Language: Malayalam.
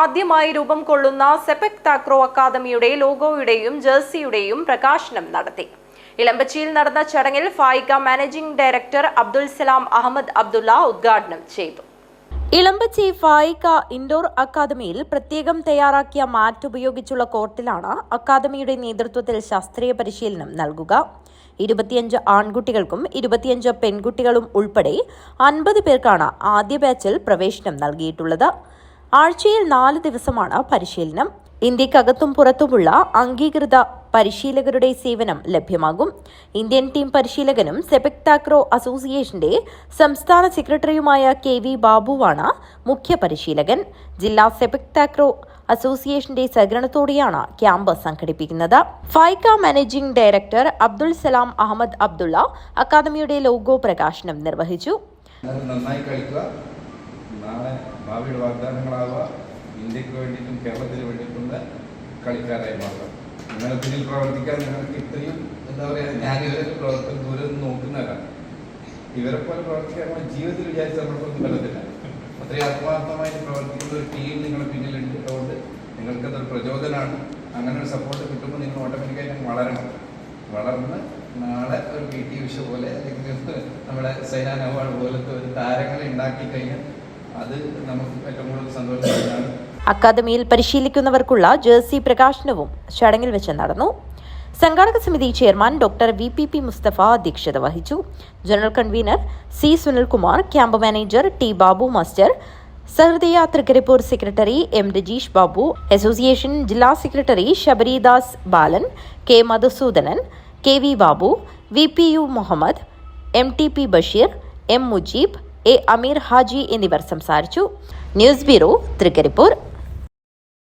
ആദ്യമായി രൂപം കൊള്ളുന്ന സെപെക് താക്രോ അക്കാദമിയുടെ ലോഗോയുടെയും ജേഴ്സിയുടെയും പ്രകാശനം നടത്തി. ഇളമ്പച്ചിയിൽ നടന്ന ചടങ്ങിൽ ഫായിക മാനേജിംഗ് ഡയറക്ടർ അബ്ദുൽ സലാം അഹമ്മദ് അബ്ദുള്ള ഉദ്ഘാടനം ചെയ്തു. ഇളമ്പച്ചി ഫായിക ഇൻഡോർ അക്കാദമിയിൽ പ്രത്യേകം തയ്യാറാക്കിയ മാറ്റ് ഉപയോഗിച്ചുള്ള കോർട്ടിലാണ് അക്കാദമിയുടെ നേതൃത്വത്തിൽ ശാസ്ത്രീയ പരിശീലനം നൽകുക. ഇരുപത്തിയഞ്ച് ആൺകുട്ടികൾക്കും ഇരുപത്തിയഞ്ച് പെൺകുട്ടികളും ഉൾപ്പെടെ അൻപത് പേർക്കാണ് ആദ്യ ബാച്ചിൽ പ്രവേശനം നൽകിയിട്ടുള്ളത്. ആഴ്ചയിൽ നാല് ദിവസമാണ് പരിശീലനം. ഇന്ത്യക്കകത്തും പുറത്തുമുള്ള അംഗീകൃത പരിശീലകരുടെ സേവനം ലഭ്യമാകും. ഇന്ത്യൻ ടീം പരിശീലകനും സെപെക് താക്രോ അസോസിയേഷന്റെ സംസ്ഥാന സെക്രട്ടറിയുമായ കെ വി ബാബുവാണ് മുഖ്യ പരിശീലകൻ. ജില്ലാ സെപെക് താക്രോ അസോസിയേഷന്റെ സഹകരണത്തോടെയാണ് ക്യാമ്പ് സംഘടിപ്പിക്കുന്നത്. ഫൈക്ക മാനേജിംഗ് ഡയറക്ടർ അബ്ദുൾ സലാം അഹമ്മദ് അബ്ദുള്ള അക്കാദമിയുടെ ലോഗോ പ്രകാശനം നിർവഹിച്ചു. നാളെ ഭാവിയുടെ വാഗ്ദാനങ്ങളാവുക ഇന്ത്യയ്ക്ക് വേണ്ടിയിട്ടും കേരളത്തിന് വേണ്ടിയിട്ടുള്ള കളിക്കാരായി മാറുക. നിങ്ങളുടെ പിന്നിൽ പ്രവർത്തിക്കാൻ നിങ്ങൾക്ക് ഇത്രയും എന്താ പറയുക ഞാൻ ഇവരൊക്കെ പ്രവർത്തനം ദൂരെ നോക്കുന്നവരാണ് ഇവരെ പോലെ പ്രവർത്തിക്കാൻ നമ്മൾ ജീവിതത്തിൽ വിചാരിച്ച നമ്മൾക്കൊന്നും ഫലത്തില്ല അത്രയും ആത്മാർത്ഥമായിട്ട് പ്രവർത്തിക്കുന്ന ഒരു ടീം നിങ്ങളുടെ പിന്നിലുണ്ട്. അതുകൊണ്ട് നിങ്ങൾക്കതൊരു പ്രചോദനമാണ്. അങ്ങനെ ഒരു സപ്പോർട്ട് കിട്ടുമ്പോൾ നിങ്ങൾ ഓട്ടോമാറ്റിക്കായിട്ട് വളരണം. വളർന്ന് നാളെ ഒരു പി ടി ഉഷ പോലെ അല്ലെങ്കിൽ നമ്മുടെ സൈന നെഹ്വാൾ പോലത്തെ ഒരു താരങ്ങളെ ഉണ്ടാക്കി കഴിഞ്ഞാൽ അക്കാദമിയിൽ പരിശീലിക്കുന്നവർക്കുള്ള ജേഴ്സി പ്രകാശനവും ചടങ്ങിൽ വെച്ച് നടന്നു. സംഘാടക സമിതി chairman doctor V P P Musthafa അധ്യക്ഷത വഹിച്ചു. General convener C Sunilkumar camp manager T Babu master Sahrudaya Trikaripur secretary M Rajeesh Babu association ജില്ലാ secretary Sabaridas Balan K Madhusoodanan K V Babu V P U Muhammad M T P Basheer M Mujeeb A Ameer Haji എന്നിവർ സംസാരിച്ചു. News bureau Trikaripur.